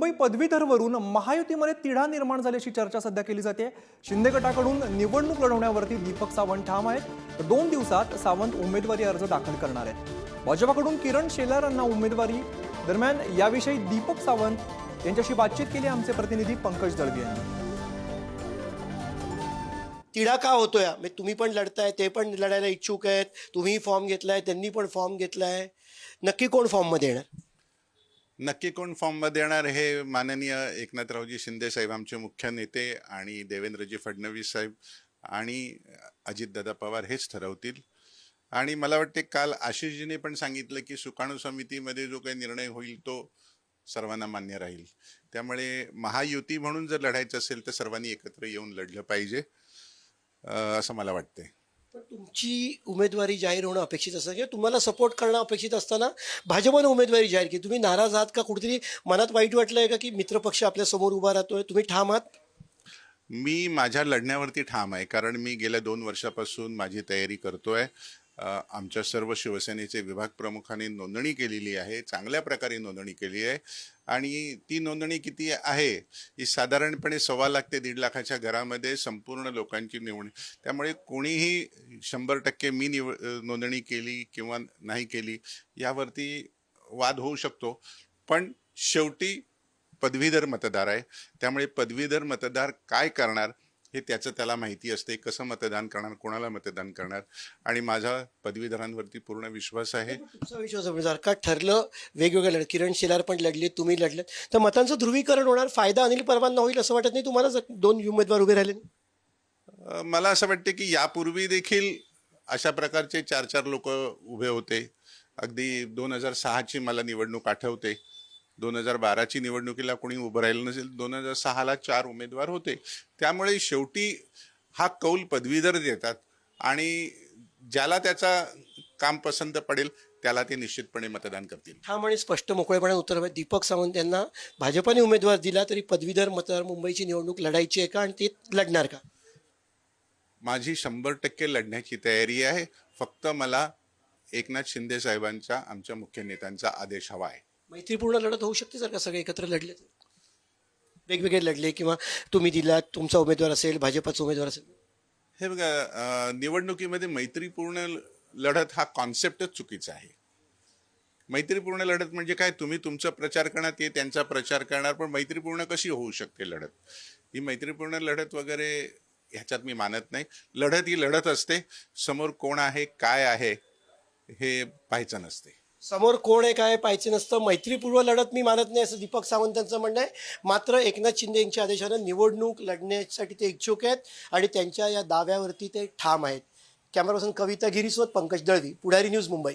मुंबई पदवीधरवरून महायुतीमध्ये तिढा निर्माण झाल्याची चर्चा सध्या केली जाते. शिंदे गटाकडून निवडणूक लढवण्यावरती दीपक सावंत ठाम आहेत. तर दोन दिवसात सावंत उमेदवारी अर्ज दाखल करणार आहेत. भाजपाकडून किरण शेलार यांना उमेदवारी. दरम्यान याविषयी दीपक सावंत यांच्याशी बातचीत केली आमचे प्रतिनिधी पंकज दळवी यांनी. तिढा का होतोय? म्हणजे तुम्ही पण लढताय ते पण लढायला इच्छुक आहेत. तुम्ही फॉर्म घेतलाय त्यांनी पण फॉर्म घेतलाय. नक्की कोण फॉर्ममध्ये येणार? नक्की कोण फॉर्ममध्ये येणार हे माननीय एकनाथरावजी शिंदे साहेब आमचे मुख्य नेते आणि देवेंद्रजी फडणवीस साहेब आणि अजितदादा पवार हेच ठरवतील. आणि मला वाटते काल आशिषजीने पण सांगितलं की सुकाणू समितीमध्ये जो काही निर्णय होईल तो सर्वांना मान्य राहील. त्यामुळे महायुती म्हणून जर लढायचं असेल तर सर्वांनी एकत्र येऊन लढलं पाहिजे असं मला वाटते पण तुमची उमेदवारी जाहीर होणं अपेक्षित असतं. किंवा तुम्हाला सपोर्ट करणं अपेक्षित असताना भाजपनं उमेदवारी जाहीर केली. तुम्ही नाराज आहात का? कुठेतरी मनात वाईट वाटलं आहे का की मित्रपक्ष आपल्यासमोर उभा राहतोय? तुम्ही ठाम आहात? मी माझ्या लढण्यावरती ठाम आहे. कारण मी गेल्या दोन वर्षापासून माझी तयारी करतो आहे आमच्या सर्व शिवसेनेचे विभाग प्रमुखांनी नोंदणी केलेली आहे चांगल्या प्रकारे नोंदणी केली आहे. आणि ती नोंदणी किती आहे ही साधारणपणे सव्वा लाख ते दीड लाखाच्या घरामध्ये संपूर्ण लोकांची निवडणी त्यामुळे कोणीही शंभर टक्के मी निव नोंदणी केली किंवा नाही केली यावरती वाद होऊ शकतो. पण शेवटी पदवीधर मतदार आहे त्यामुळे पदवीधर मतदार काय करणार? हे त्याचं त्याला माहिती असते कसं मतदान करणार कोणाला मतदान करणार? आणि माझा पदवीधरांवरती पूर्ण विश्वास आहे. तुमचा विश्वास आहे, जर का ठरलं वेगवेगळं लढ किरण शेलार पण लढले तुम्ही लढलेत. तर मतांचं ध्रुवीकरण होणार फायदा अनिल परवांना होईल असं वाटत नाही? तुम्हाला जर दोन उमेदवार उभे राहिले? अ, मला असं वाटते की यापूर्वी देखील अशा प्रकारचे चार चार लोक उभे होते. अगदी दोन हजार सहाची मला निवडणूक आठवते. दोन हजार बाराची निवडणुकीला कोणी उभं राहिलं नसेल दोन हजार सहाला चार उमेदवार होते. त्यामुळे शेवटी हा कौल पदवीधर देतात आणि ज्याला त्याचा काम पसंत पडेल त्याला ते निश्चितपणे मतदान करतील. ठाम आणि स्पष्ट मोकळेपणे उत्तर. दीपक सावंत यांना भाजपाने उमेदवार दिला तरी पदवीधर मतदार मुंबईची निवडणूक लढायची आहे का आणि ते लढणार का? माझी शंभर टक्के लढण्याची तयारी आहे. फक्त मला एकनाथ शिंदे साहेबांचा आमच्या मुख्य नेत्यांचा आदेश हवा आहे. मैत्रीपूर्ण लढत होऊ शकते जर का सगळे एकत्र लढले तर? वेगवेगळे लढले किंवा तुम्ही दिलात तुमचा उमेदवार असेल भाजपाचा उमेदवार असेल. हे बघा अं, निवडणुकीमध्ये मैत्रीपूर्ण ल- लढत हा कॉन्सेप्टच चुकीचा आहे. मैत्रीपूर्ण लढत म्हणजे काय? तुम्ही तुमचा प्रचार करणार ते त्यांचा प्रचार करणार पण मैत्रीपूर्ण कशी होऊ शकते लढत? ही मैत्रीपूर्ण लढत वगैरे ह्याच्यात मी मानत नाही. लढत ही लढत असते. समोर कोण आहे काय आहे हे पाहायचं नसते. समोर कोण आहे काय पाहिजे नसतं. मैत्रीपूर्व लढत मी मानत नाही असं दीपक सावंत यांचं म्हणणं आहे. मात्र एकनाथ शिंदे यांच्या आदेशानं निवडणूक लढण्यासाठी ते इच्छुक आहेत आणि त्यांच्या या दाव्यावरती ते ठाम आहेत. कॅमेरापर्सन कविता गिरीसोबत पंकज दळवी पुढारी न्यूज मुंबई.